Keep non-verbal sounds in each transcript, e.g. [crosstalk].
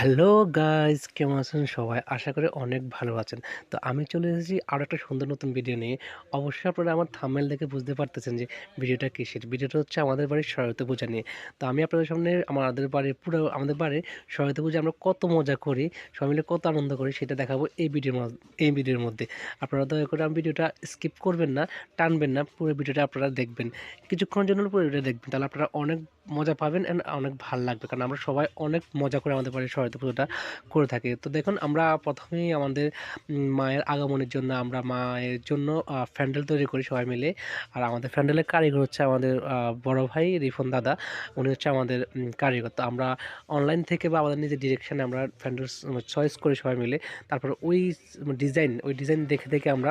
Hello guys, কেমন আছেন সবাই? আশা করি অনেক ভালো আছেন। তো আমি চলে এসেছি আরও একটা সুন্দর নতুন ভিডিও নিয়ে। অবশ্যই আপনারা আমার থাম্বনেল দেখে বুঝতে পারতেছেন যে ভিডিওটা কিসের? ভিডিওটা হচ্ছে আমাদের বাড়ির সরস্বতী পূজা নিয়ে। তো আমি আপনাদের সামনে আমাদের বাড়ির পুরো, আমাদের বাড়ির সরস্বতী পূজা আমরা কত মজা করি, সবাই মিলে কত আনন্দ করি, সেটা দেখাবো এই ভিডিওর এই ভিডিওর মধ্যে। আপনারা দয়া করে আমি ভিডিওটা স্কিপ করবেন না, টানবেন না, পুরো ভিডিওটা আপনারা দেখবেন। কিছুক্ষণের জন্য পুরো ভিডিওটা দেখবেন, তাহলে আপনারা অনেক মজা পাবেন অ্যান্ড অনেক ভালো লাগবে। কারণ আমরা সবাই অনেক মজা করে আমাদের বাড়ির সরস্বতী পুজোটা করে থাকি। তো দেখুন, আমরা প্রথমেই আমাদের মায়ের আগমনের জন্য আমরা মায়ের জন্য ফ্যান্ডেল তৈরি করি সবাই মিলে। আর আমাদের ফ্যান্ডেলের কারিগর হচ্ছে আমাদের বড় ভাই রিফন দাদা। উনি হচ্ছে আমাদের কারিগর। তো আমরা অনলাইন থেকে বা আমাদের নিজের ডিরেকশানে আমরা ফ্যান্ডেল চয়েস করি সবাই মিলে। তারপর ওই ডিজাইন ওই ডিজাইন দেখে দেখে আমরা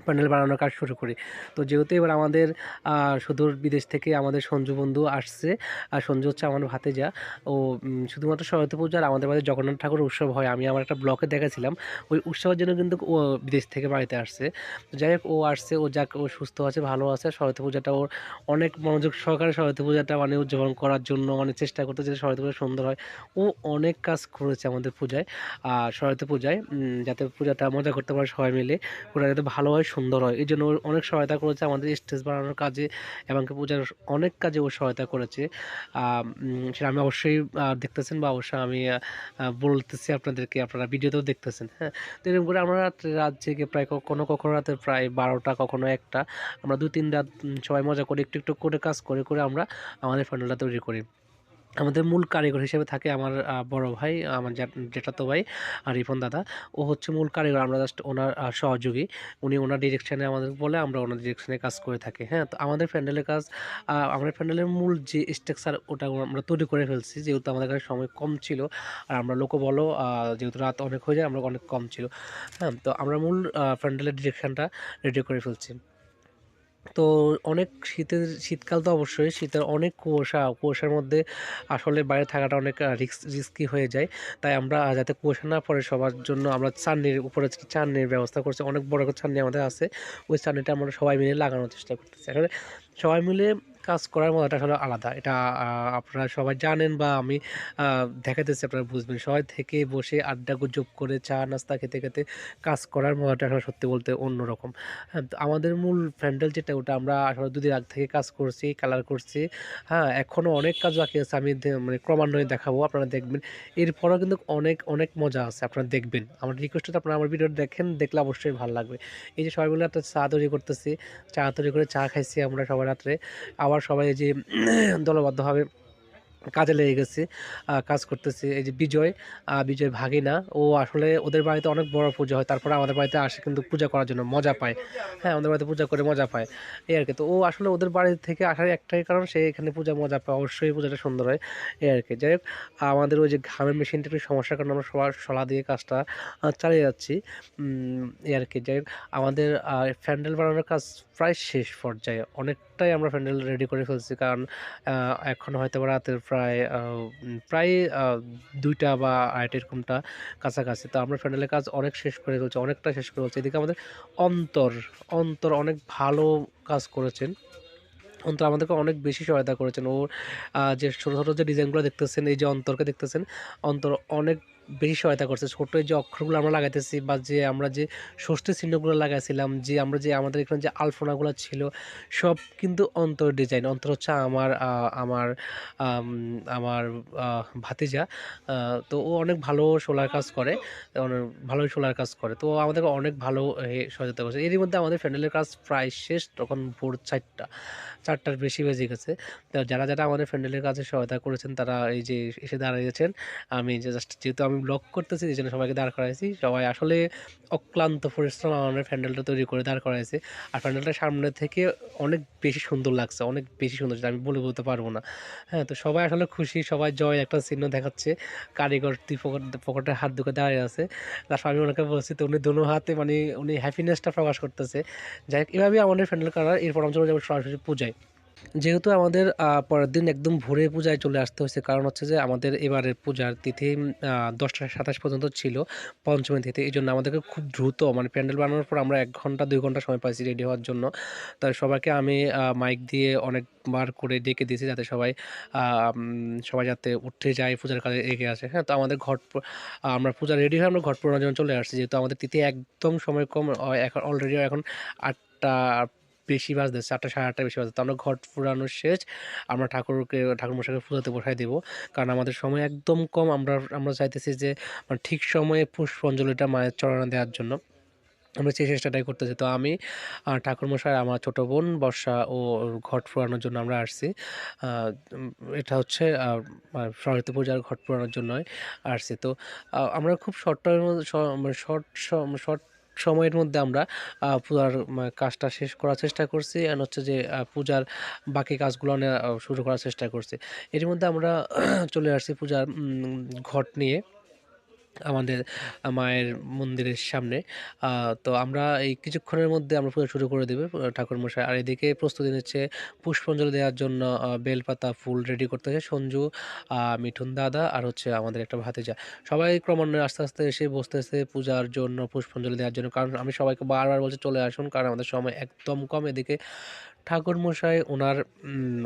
প্যান্ডেল বানানোর কাজ শুরু করি। তো যেহেতু এবার আমাদের সুদূর বিদেশ থেকে আমাদের সঞ্জু বন্ধু আসছে, আর সঞ্জু হচ্ছে আমার ভাতে যা ও শুধুমাত্র সরস্বতী পূজার আমাদের বাড়িতে জগন্নাথ ঠাকুর উৎসব হয়। আমি আমার একটা ব্লকে দেখেছিলাম। ওই উৎসবের জন্য কিন্তু ও বিদেশ থেকে বাড়িতে আসছে। যাই হোক, ও আসছে, ও যাক, ও সুস্থ আছে, ভালো আছে। সরস্বতী পূজাটা ওর অনেক মনোযোগ সহকারে সরস্বতী পূজাটা মানে উদযাপন করার জন্য মানে চেষ্টা করতে যে সরস্বতী পূজা সুন্দর হয়। ও অনেক কাজ করেছে আমাদের পূজায় আর সরস্বতী পূজায় যাতে পূজাটা মজা করতে পারে সবাই মিলে। ওটা যাতে ভালো হয় সুন্দর হয়। এই জন্য অনেক সহায়তা করেছে আমাদের স্টেজ বানানোর কাজে এবং পূজার অনেক কাজে ও সহায়তা করেছে। সেটা আমি অবশ্যই দেখতেছেন বা অবশ্যই আমি বলতেছি আপনাদেরকে, আপনারা ভিডিওতেও দেখতেছেন হ্যাঁ। তো এরকম করে আমরা রাত্রে, রাত জেগে প্রায় কখনো কখনো রাতে প্রায় বারোটা, কখনো একটা, আমরা দু তিন রাত সবাই মজা করে একটু একটু করে কাজ করে করে আমরা আমাদের ফান্ডালটা তৈরি করি। আমাদের মূল কারিগর হিসেবে থাকে আমার বড় ভাই, আমার জ্যাঠাতো ভাই আর রিপন দাদা। ও হচ্ছে মূল কারিগর, আমরা জাস্ট ওনার সহযোগী। উনি ওনার ডিরেকশানে আমাদের বলে আমরা ওনার ডিরেকশানে কাজ করে থাকি হ্যাঁ? তো আমাদের প্যান্ডেলের কাজ আমাদের প্যান্ডেলের মূল যে স্ট্রাকচার ওটা আমরা তৈরি করে ফেলছি, যেহেতু আমাদের কাছে সময় কম ছিল আর আমরা লোকও বলো যেহেতু রাত অনেক হয়ে যায়, আমরা অনেক কম ছিল হ্যাঁ? তো আমরা মূল প্যান্ডেলের ডিরেকশানটা রেডি করে ফেলছি। তো অনেক শীতের, শীতকাল তো অবশ্যই, শীতের অনেক কুয়াশা, কুয়াশার মধ্যে আসলে বাইরে থাকাটা অনেক রিস্ক, রিস্কি হয়ে যায়। তাই আমরা যাতে কুয়াশা না পড়ে, সবার জন্য আমরা চান্নির উপরে চান্নির ব্যবস্থা করছি, অনেক বড় চান্নি আমাদের আছে। ওই চান্নিটা আমরা সবাই মিলে লাগানোর চেষ্টা করতেছি। আসলে সবাই মিলে কাজ করার মজাটা আসলে আলাদা। এটা আপনারা সবাই জানেন বা আমি দেখাতেছি আপনারা বুঝবেন। সবাই থেকে বসে আড্ডা, গুজব করে চা, নাস্তা খেতে খেতে কাজ করার মজাটা আসলে সত্যি বলতে অন্যরকম। হ্যাঁ আমাদের মূল প্যান্ডেল যেটা, ওটা আমরা আসলে দুদিন আগ থেকে কাজ করছি, কালার করছি। হ্যাঁ এখনও অনেক কাজ বাকি আছে, আমি মানে ক্রমান্বয়ে দেখাবো, আপনারা দেখবেন। এরপরও কিন্তু অনেক অনেক মজা আছে, আপনারা দেখবেন। আমার রিকোয়েস্ট আপনারা আমার ভিডিও দেখেন, দেখলে অবশ্যই ভালো লাগবে। এই যে সবাই মিলে একটা চা তৈরি করতেছি, চা তৈরি করে চা খাইছি আমরা সবাই রাত্রে। আবার আবার সবাই যে দলবদ্ধভাবে কাজে লেগে গেছে কাজ করতেছে। এই যে বিজয় বিজয় ভাগিনা, ও আসলে ওদের বাড়িতে অনেক বড় পুজো হয়। তারপরে আমাদের বাড়িতে আসে কিন্তু পূজা করার জন্য, মজা পায়। হ্যাঁ আমাদের বাড়িতে পূজা করে মজা পায়। এই আর কি। তো ও আসলে ওদের বাড়ি থেকে আসার একটাই কারণ, সে এখানে পূজা, মজা পায়। অবশ্যই পূজাটা সুন্দর হয়। এই আর কি। যাই হোক, আমাদের ওই যে ঘামের মেশিনটা একটু সমস্যার কারণে আমরা সবার সলা দিয়ে কাজটা চালিয়ে যাচ্ছি। এই আর কি। যাই হোক, আমাদের প্যান্ডেল বানানোর কাজ প্রায় শেষ পর্যায়ে। অনেকটাই আমরা প্যান্ডেল রেডি করে ফেলছি। কারণ এখন হয়তো রাতের প্রায় প্রায় প্রায় দুইটা বা আড়াইটা এরকমটা কাছাকাছি। তো আমরা প্যান্ডেলের কাজ অনেক শেষ করে ফেলছি, অনেকটা শেষ করে ফেলছি। এদিকে আমাদের অন্তর অন্তর অনেক ভালো কাজ করেছেন। অন্তর আমাদেরকে অনেক বেশি সহায়তা করেছেন। ওর যে ছোটো ছোটো যে ডিজাইনগুলো দেখতেছেন, এই যে অন্তরকে দেখতেছেন, অন্তর অনেক বেশি সহায়তা করছে। ছোট্ট যে অক্ষরগুলো আমরা লাগাইতেছি বা যে আমরা যে ষষ্ঠী চিহ্নগুলো লাগাইছিলাম, যে আমরা যে আমাদের এখানে যে আলফোনাগুলো ছিল, সব কিন্তু অন্তর ডিজাইন। অন্তর হচ্ছে আমার আমার আমার ভাতিজা তো ও অনেক ভালো সোলার কাজ করে ভালোই সোলার কাজ করে। তো আমাদের অনেক ভালো সহায়তা করছে। এরই মধ্যে আমাদের ফ্যান্ডেলের কাজ প্রায় শেষ, তখন ভোর চারটা, চারটার বেশি বেজে গেছে। তো যারা যারা আমাদের ফ্যান্ডেলের কাছে সহায়তা করেছেন, তারা এই যে এসে দাঁড়িয়েছেন, আমি যে জাস্ট যেহেতু আমি ব্লগ করতেছি, এই জন্য সবাইকে দাঁড় করাইছি। সবাই আসলে অক্লান্ত পরিশ্রম আমাদের প্যান্ডেলটা তৈরি করে দাঁড় করাইছে। আর প্যান্ডেলটা সামনে থেকে অনেক বেশি সুন্দর লাগছে, অনেক বেশি সুন্দর আমি বলে বলতে পারব না। হ্যাঁ তো সবাই আসলে খুশি, সবাই জয় একটা চিহ্ন দেখাচ্ছে। কারিগর দুই পকেট হাত দুকে দাঁড়িয়ে আছে। তারপর আমি ওনাকে বলছি, তো উনি দোনো হাতে মানে উনি হ্যাপিনেসটা প্রকাশ করতেছে। যাই হোক, এভাবেই আমাদের প্যান্ডেল করার, এরপর আমি চলে যাব সরাসরি পূজায়। যেহেতু আমাদের পরের দিন একদম ভোরে পূজায় চলে আসতে হয়েছে। কারণ হচ্ছে যে আমাদের এবারের পূজার তিথি দশটা সাতাশ পর্যন্ত ছিল পঞ্চমী তিথি। এই জন্য আমাদেরকে খুব দ্রুত মানে প্যান্ডেল বানানোর পর আমরা এক ঘণ্টা, দুই ঘণ্টা সময় পাইছি রেডি হওয়ার জন্য। তাই সবাইকে আমি মাইক দিয়ে অনেকবার করে ডেকে দিয়েছি যাতে সবাই সবাই যাতে উঠে যায়, পূজার কাজে এগিয়ে আসে। হ্যাঁ? তো আমাদের ঘট আমরা পূজা রেডি হয়ে আমরা ঘট পোড়ানোর জন্য চলে আসছি। যেহেতু আমাদের তিথি একদম সময় কম এখন অলরেডি এখন ৮টা বেশি বাজতেছে ৮টা ৮:৩০ বেশি বাজে। তো আমরা ঘট পুরানো শেষ। আমরা ঠাকুরকে ঠাকুর ঠাকুরমশাইকে পুজাতে বসাই দেবো কারণ আমাদের সময় একদম কম। আমরা আমরা চাইতেছি যে মানে ঠিক সময়ে পুষ্পাঞ্জলিটা মায়ের চড়ানো দেওয়ার জন্য। আমরা সেই চেষ্টাটাই করতেছি। তো আমি ঠাকুরমশাই, আমার ছোটো বোন বর্ষা ও ঘট পোড়ানোর জন্য আমরা আসছি। এটা হচ্ছে সরস্বতী পূজার ঘট পোড়ানোর জন্যই আসছি। তো আমরা খুব শর্ট মানে শর্ট শর্ট সময়ের মধ্যে আমরা পূজার কাজটা শেষ করার চেষ্টা করছি। অ্যান্ড হচ্ছে যে পূজার বাকি কাজগুলো শুরু করার চেষ্টা করছি। এর মধ্যে আমরা [clears throat] চলে আসছি পূজার ঘট নিয়ে। আমাদের মায়ের মন্দিরের সামনে। তো আমরা এই কিছুক্ষণের মধ্যে আমরা পুজো শুরু করে দেব ঠাকুরমশাই। আর এদিকে প্রস্তুতি নিচ্ছে পুষ্পাঞ্জলি দেওয়ার জন্য বেলপাতা, ফুল রেডি করতেছে সঞ্জু, মিঠুন দাদা আর হচ্ছে আমাদের একটা ভাতিজা। সবাই ক্রমান্বয়ে আস্তে, আস্তে এসে বসতেছে পূজার জন্য, পুষ্পাঞ্জলি দেওয়ার জন্য। কারণ আমি সবাইকে বারবার বলছি চলে আসুন। কারণ আমাদের সময় একদম কম। এদিকে ঠাকুরমশাই ওনার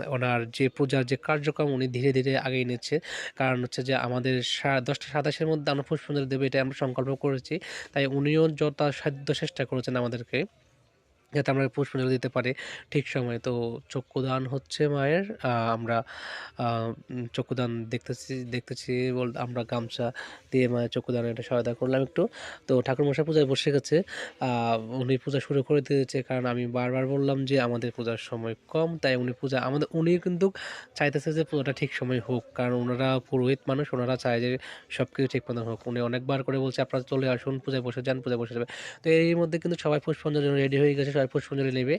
ওনার যে পূজার যে কার্যক্রম উনি ধীরে, ধীরে আগিয়ে নিচ্ছে। কারণ হচ্ছে যে আমাদের সা ১০টা ২৭ মধ্যে আমরা পুষ্পাঞ্জলি দেবে এটা আমরা সংকল্প করেছি। তাই উনিও যথাসাধ্য চেষ্টা করেছেন আমাদেরকে যাতে আমরা পুষ্পাঞ্জলি দিতে পারি ঠিক সময়ে। তো চক্ষুদান হচ্ছে মায়ের। আমরা চক্ষুদান দেখতেছি দেখতেছি বল আমরা গামছা দিয়ে মায়ের চক্ষুদানে এটা সহায়তা করলাম একটু। তো ঠাকুরমশাই পূজায় বসে গেছে। উনি পূজা শুরু করে দিয়েছে। কারণ আমি বারবার বললাম যে আমাদের পূজার সময় কম। তাই উনি পূজা আমাদের উনি কিন্তু চাইতেছে যে পূজাটা ঠিক সময় হোক। কারণ ওনারা পুরোহিত মানুষ। ওনারা চায় যে সব কিছু ঠিক মতন হোক। উনি অনেকবার করে বলছে, "আপনারা চলে আসুন, পূজায় বসে যান, পূজায় বসে যাবে।" তো এর মধ্যে কিন্তু সবাই পুষ্পাঞ্জলির জন্য রেডি হয়ে গেছে। সবাই পুষ্পাঞ্জলি নেবে।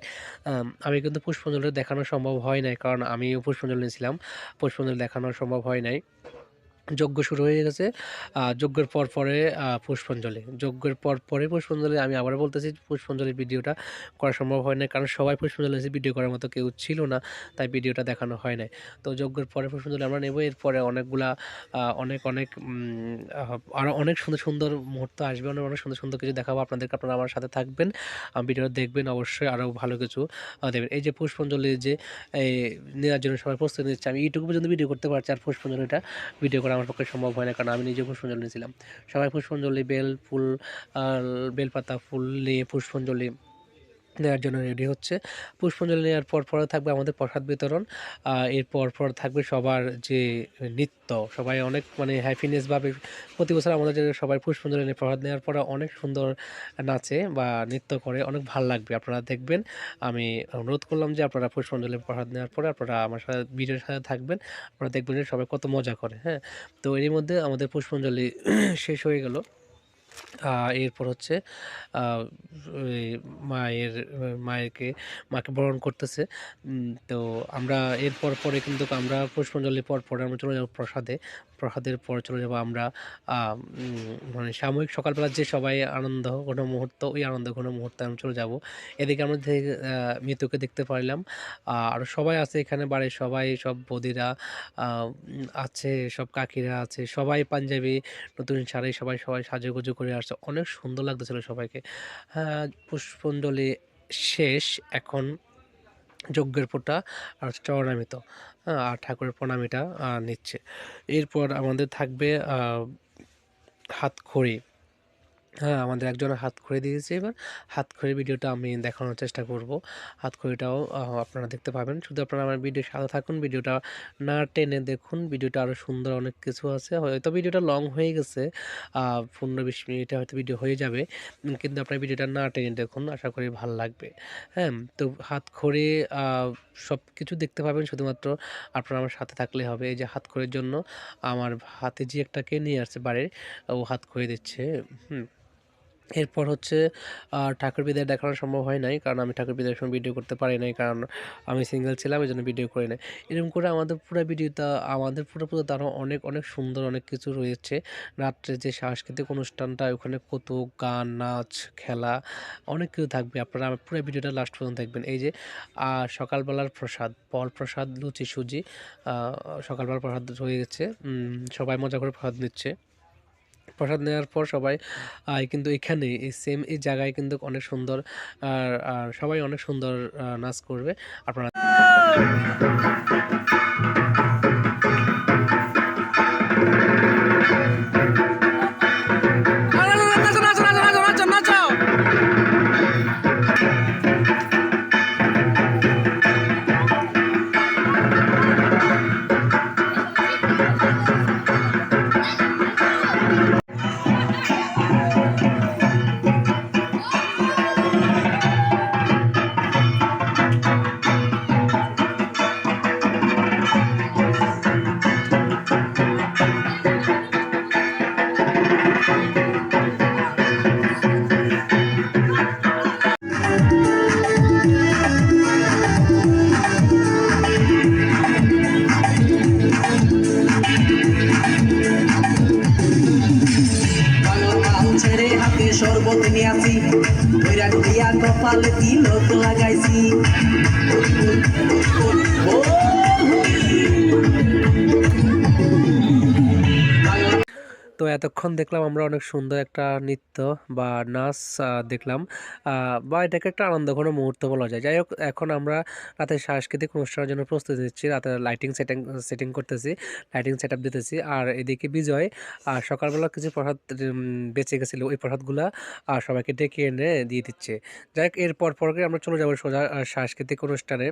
আমি কিন্তু পুষ্পাঞ্জলি দেখানো সম্ভব হয় নাই। কারণ আমিও পুষ্পাঞ্জলি নিয়েছিলাম। পুষ্পাঞ্জলি দেখানো সম্ভব হয় নাই। যজ্ঞ শুরু হয়ে গেছে। যজ্ঞের পর পরে পুষ্পাঞ্জলি। যজ্ঞের পর পরে পুষ্পাঞ্জলি। আমি আবারও বলতেছি পুষ্পাঞ্জলির ভিডিওটা করা সম্ভব হয় না কারণ সবাই পুষ্পাঞ্জলি ভিডিও করার মতো কেউ ছিল না। তাই ভিডিওটা দেখানো হয় নাই। তো যজ্ঞের পরে পুষ্পাঞ্জলি আমরা নেব। এরপরে অনেকগুলা অনেক, অনেক আরও অনেক সুন্দর, সুন্দর মুহূর্ত আসবে। অনেক, অনেক সুন্দর, সুন্দর কিছু দেখাবো আপনাদেরকে। আপনারা আমার সাথে থাকবেন। ভিডিওটা দেখবেন অবশ্যই আরও ভালো কিছু দেবেন। এই যে পুষ্পাঞ্জলি যে নেওয়ার জন্য সবাই প্রস্তুতি নিচ্ছে। আমি এইটুকু পর্যন্ত ভিডিও করতে পারছি। আর পুষ্পাঞ্জলিটা ভিডিও করা আমার পক্ষে সম্ভব হয় না। কারণ আমি নিজে পুষ্পাঞ্জলি নিয়েছিলাম। সবাই পুষ্পাঞ্জলি, বেল, ফুল, বেলপাতা, ফুল নিয়ে পুষ্পাঞ্জলি নেওয়ার জন্য রেডি হচ্ছে। পুষ্পাঞ্জলি নেওয়ার পর পরে থাকবে আমাদের প্রসাদ বিতরণ। আ এর পর, থাকবে সবার যে নৃত্য। সবাই অনেক মানে হ্যাপিনেস ভাবে প্রতি বছর আমাদের সবাই পুষ্পাঞ্জলি নিয়ে প্রসাদ নেওয়ার পরে অনেক সুন্দর নাচে বা নৃত্য করে। অনেক ভালো লাগবে। আপনারা দেখবেন। আমি অনুরোধ করলাম যে আপনারা পুষ্পাঞ্জলি প্রসাদ নেওয়ার পরে আপনারা আমার সাথে ভিডিওর সাথে থাকবেন। আপনারা দেখবেন যে সবাই কত মজা করে। হ্যাঁ? তো এরই মধ্যে আমাদের পুষ্পাঞ্জলি [clears throat] শেষ হয়ে গেল। এরপর হচ্ছে মায়ের মায়েরকে মাকে বরণ করতেছে। তো আমরা এরপর পরে কিন্তু আমরা পুষ্পাঞ্জলির পর পরে আমরা চলে যাব প্রসাদে। প্রসাদের পর চলে যাব আমরা মানে সাময়িক সকালবেলার যে সবাই আনন্দ ঘন মুহূর্ত, ওই আনন্দ ঘন মুহূর্তে আমরা চলে যাব। এদিকে আমরা আ দেখতে পারলাম। আর সবাই আছে এখানে বাড়ির সবাই সব বদিরা আছে, সব কাকিরা আছে। সবাই পাঞ্জাবি, নতুন শাড়ি সবাই, সবাই সাজুগুজু করে আসছে। অনেক সুন্দর লাগতেছিল সবাইকে। পুষ্পঞ্জলি শেষ। এখন যজ্ঞের পোটা আর চরণামিত। হ্যাঁ? আর ঠাকুরের প্রণামিটা নিচ্ছে। এরপর আমাদের থাকবে হাতখড়ি। হ্যাঁ, আমাদের একজনের হাতখড়ি দিয়েছে এবার। হাত হাতখড়ির ভিডিওটা আমি দেখানোর চেষ্টা করব। হাতখড়িটাও আ আপনারা দেখতে পাবেন। শুধু আপনারা আমার ভিডিও সাথে থাকুন। ভিডিওটা না টেনে দেখুন। ভিডিওটা আরও সুন্দর অনেক কিছু আছে। হয়তো ভিডিওটা লং হয়ে গেছে। পনেরো ১৫-২০ মিনিটে হয়তো ভিডিও হয়ে যাবে। কিন্তু আপনার ভিডিওটা না টেনে দেখুন। আশা করি ভালো লাগবে। হ্যাঁ? তো হাত হাতখড়ি সব কিছু দেখতে পাবেন শুধুমাত্র আপনারা আমার সাথে থাকলেই হবে। এই যে হাত হাতখড়ির জন্য আমার হাতে যে একটাকে নিয়ে আসছে বাড়ির। ও হাতখড়ি দিচ্ছে। হুম? এরপর হচ্ছে ঠাকুর বিদায় দেখানো সম্ভব হয় নাই। কারণ আমি ঠাকুর বিদায়ের সময় ভিডিও করতে পারি নাই। কারণ আমি সিঙ্গেল ছিলাম এজন্য ভিডিও করি নাই। এরকম করে আমাদের পুরা ভিডিওটা আমাদের পুরো, পুরো আরও অনেক, অনেক সুন্দর অনেক কিছু রয়েছে। রাত্রে যে সাংস্কৃতিক অনুষ্ঠানটা ওখানে কৌতুক, গান, নাচ, খেলা অনেক কিছু থাকবে। আপনারা আমার পুরো ভিডিওটা লাস্ট পর্যন্ত দেখবেন। এই যে সকালবেলার প্রসাদ, ফল প্রসাদ, লুচি, সুজি সকালবেলার প্রসাদ হয়ে গেছে। সবাই মজা করে প্রসাদ নিচ্ছে। প্রসাদ নেওয়ার পর সবাই কিন্তু এখানে এই সেম এই জায়গায় কিন্তু অনেক সুন্দর, আর সবাই অনেক সুন্দর নাচ করবে। আপনারা কপালে তিলক লাগাইছি এতক্ষণ দেখলাম আমরা অনেক সুন্দর একটা নৃত্য বা নাচ দেখলাম। বা এটাকে একটা আনন্দঘন মুহূর্ত বলা যায়। যাই হোক এখন আমরা রাতের সাংস্কৃতিক অনুষ্ঠানের জন্য প্রস্তুতি নিচ্ছি। রাতে লাইটিং সেটিং সেটিং করতেছি, লাইটিং সেটআপ দিতেছি। আর এদিকে বিজয় আর সকালবেলা কিছু প্রসাদ বেঁচে গেছিল ওই প্রসাদগুলো আর সবাইকে ডেকে এনে দিয়ে দিচ্ছে। যাই হোক এর পর পরই আমরা চলে যাব সোজা সাংস্কৃতিক অনুষ্ঠানে।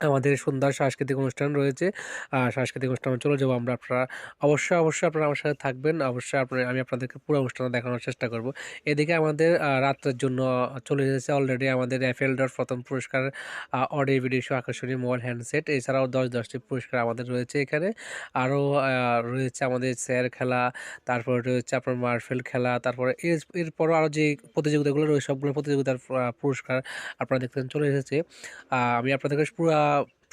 আমাদের সুন্দর সাংস্কৃতিক অনুষ্ঠান রয়েছে। আ সাংস্কৃতিক অনুষ্ঠানে চলে যাব আমরা। আপনারা অবশ্যই, অবশ্যই আপনারা আমার সাথে থাকবেন। অবশ্যই আপনার আমি আপনাদেরকে পুরো অনুষ্ঠানটা দেখানোর চেষ্টা করব। এদিকে আমাদের রাত্রের জন্য চলে এসেছে অলরেডি আমাদের এফএলডার ১ম পুরস্কার আ অডিও ভিডিও শো আকর্ষণীয় মোবাইল হ্যান্ডসেট। এছাড়াও দশ দশটি পুরস্কার আমাদের রয়েছে এখানে। আরও রয়েছে আমাদের চেয়ার খেলা, তারপরে রয়েছে আপনার মার্বেল খেলা, তারপরে এর এরপরও আরও যে প্রতিযোগিতাগুলো রয়েছে সবগুলো প্রতিযোগিতার পুরস্কার আপনারা দেখতেছেন চলে এসেছে। আমি আপনাদেরকে পুরা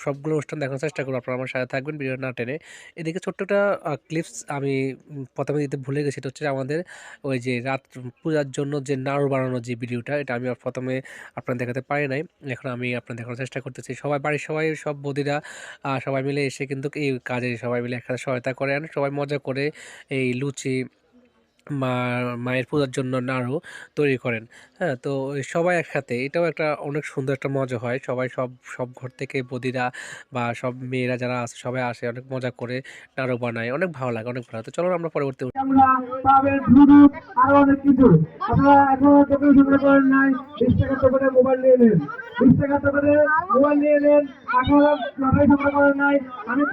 সবগুলো অনুষ্ঠান দেখানোর চেষ্টা করব। আপনারা আমার সাথে থাকবেন, ভিডিও না টেনে। এদিকে ছোট্ট একটা ক্লিপস আমি প্রথমে ১ম দিতে ভুলে গেছি। এটা হচ্ছে আমাদের ওই যে রাত, পূজার জন্য যে নাড়ু বানানোর যে ভিডিওটা, এটা আমি ১ম এ আপনাদের দেখাতে পারি নাই। এখন আমি আপনার দেখানোর চেষ্টা করতেছি। সবাই, বাড়ির সবাই, সব বদিরা সবাই মিলে এসে কিন্তু এই কাজে সবাই মিলে একসাথে সহায়তা করেন। সবাই মজা করে এই লুচি মা মায়ের পূজার জন্য নাড়ু তৈরি করেন। হ্যাঁ? তো সবাই একসাথে এটাও একটা অনেক সুন্দর একটা মজা হয়। সবাই সব সব ঘর থেকে বদিরা বা সব মেয়েরা যারা আছে সবাই আসে অনেক মজা করে নাড়ু বানায়। অনেক ভালো লাগে, অনেক ভালো। তো চলুন আমরা পরবর্তী আমি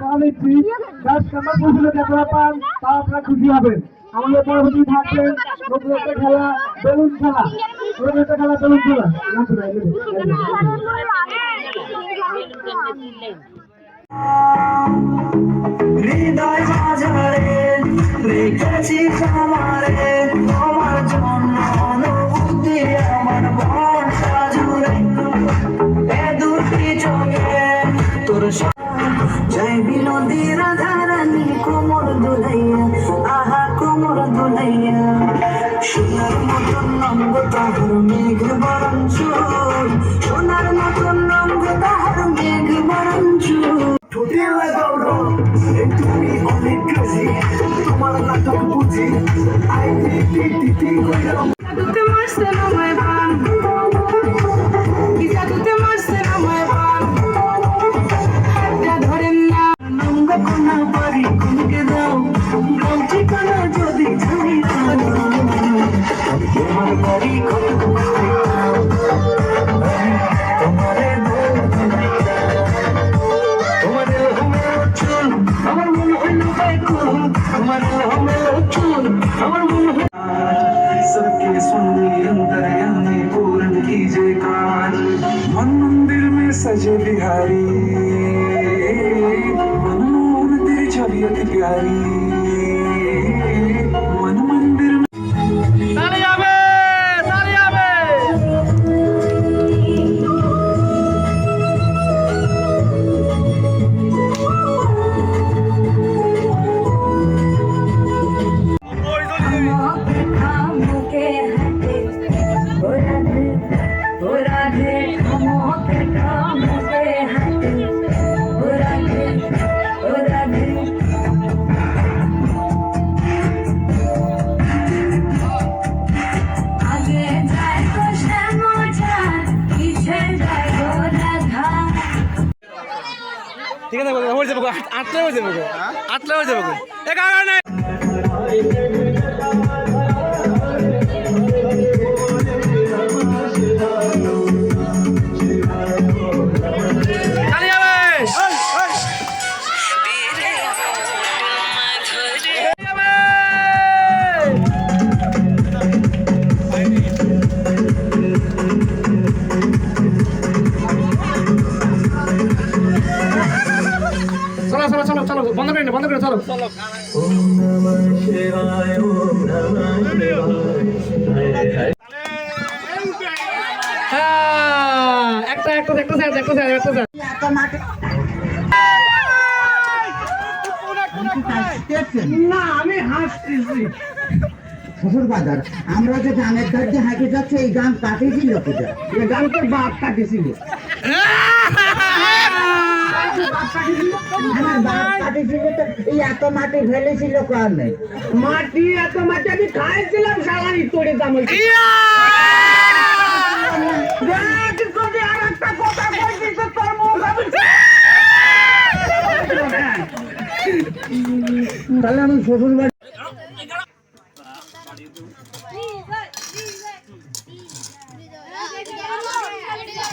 খুশি হবেন আমাদের পরবর্তী থাকবেন প্রতিযোগিতা খেলা বেলুন খেলা। প্রতিযোগিতা খেলা বেলুন খেলা। হৃদয় বাজারে রেখেছি তোমারে। Thanks, Emma. I যাব আটলে হয়ে যাব আটলা হয়ে? যাব এ কারণে চলো চলো চলো চলো বন্ধ করে নে, বন্ধ করে চলো। হ্যাঁ, একটা একটা একটা স্যার একটা স্যার একটা স্যার না আমি হাসতেছি। শ্বশুর বাজার আমরা যে গানের ধার হাঁটে যাচ্ছি এই গান কাটিয়েছিল এই গান তো বাপ কাটিছিল আমার বাপ কাটিয়েছিল তো এই এত মাটি ফেলেছিল মাটি এত মাটি আমি খাইছিলাম সালানি তোরে দাম তাহলে আমি শ্বশুর বাড়ি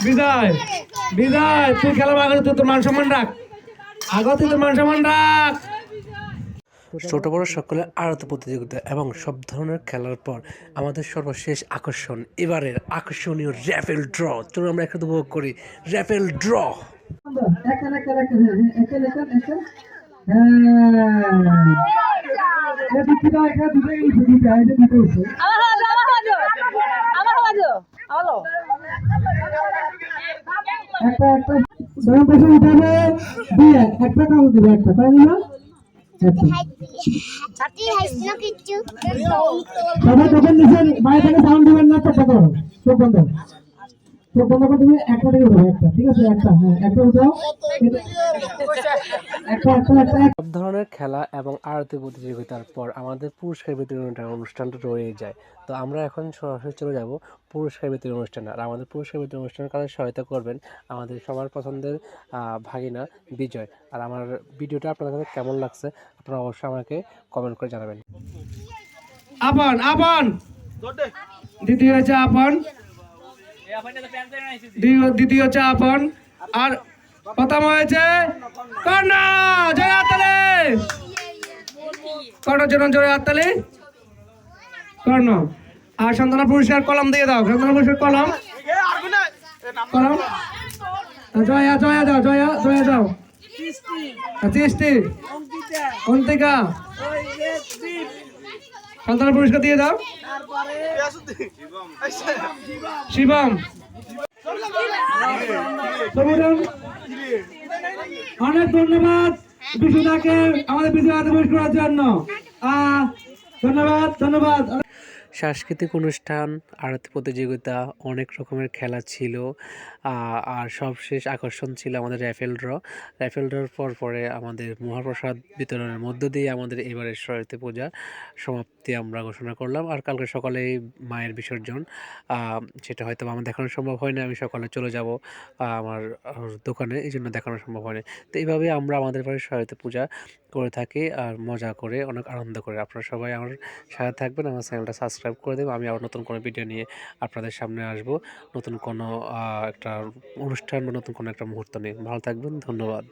বিদায়। বিদায়। তুই খেলা আগে তুই তোর মান সম্মান রাখ। মান ছোট বড় সকলের আরত প্রতিযোগিতা এবং সব ধরনের খেলার পর আমাদের সর্বশেষ আকর্ষণ এবারের আকর্ষণীয় র্যাফেল ড্র। চলুন আমরা একসাথে উপভোগ করি র্যাফেল ড্র। হ্যাঁ আমার একটা একটা ধরুন পেছনে উঠাবে দুই এক একটা কাগজ দিবে একটা তাই না? নিচে বাইরে থেকে সাউন্ড দিবেন না তো করো বন্ধ। চোখ বন্ধ তুমি একটা থেকে উঠাবে একটা ঠিক আছে? একটা হ্যাঁ একটা উঠাও একটা একটা একটা একটা। সব ধরনের খেলা এবং আরতি প্রতিযোগিতার পর আমাদের পুরস্কার বিতরণটা অনুষ্ঠানটা রয়ে যায়। তো আমরা এখন সরাসরি চলে যাব পুরস্কার বিতরণ অনুষ্ঠানে। আর আমাদের পুরস্কার বিতরণ অনুষ্ঠানের কাজে সহায়তা করবেন আমাদের সবার পছন্দের ভাগিনা বিজয়। আর আমার ভিডিওটা আপনাদের কাছে কেমন লাগছে আপনারা অবশ্যই আমাকে কমেন্ট করে জানাবেন। আপন আপন! দ্বিতীয় হচ্ছে আপন। দ্বিতীয়- হচ্ছে আপন আর প্রথম হয়েছে কর্ণা, জয় হাততালি। কর্ণ জন্য জয় হাততালি। কর্ণ। আর সন্তানা পুরস্কার কলম দিয়ে দাও। সন্তানা পুরস্কার কলম। কলম। জয়া জয়া দাও, জয়া জয়া দাও। সৃষ্টি অন্তিকা সন্তান পুরস্কার দিয়ে দাও। শিবম। অনেক ধন্যবাদ বিশুদাকে আমাদের বিজয় করার জন্য। ধন্যবাদ ধন্যবাদ। সাংস্কৃতিক অনুষ্ঠান, আরতি প্রতিযোগিতা, অনেক রকমের খেলা ছিল। আর সবশেষ আকর্ষণ ছিল আমাদের র্যাফেল ড্র র্যাফেল ড্রর পর পরে আমাদের মহাপ্রসাদ বিতরণের মধ্য দিয়ে আমাদের এবারের সরস্বতী পূজা সমাপ্তি আমরা ঘোষণা করলাম। আর কালকে সকালে মায়ের বিসর্জন। সেটা হয়তো আমার দেখানো সম্ভব হয় না। আমি সকালে চলে যাব আমার দোকানে। এই জন্য দেখানো সম্ভব হয় না। তো এইভাবে আমরা আমাদের বাড়ির সরস্বতী পূজা করে থাকি আর মজা করে, অনেক আনন্দ করে। আপনারা সবাই আমার সাথে থাকবেন। আমার চ্যানেলটা সাবস্ক্রাইব করে দেবেন। আমি আবার নতুন কোনো ভিডিও নিয়ে আপনাদের সামনে আসব। নতুন কোনো একটা অনুষ্ঠান বা নতুন কোনো একটা মুহূর্ত নিয়ে। ভালো থাকবেন। ধন্যবাদ।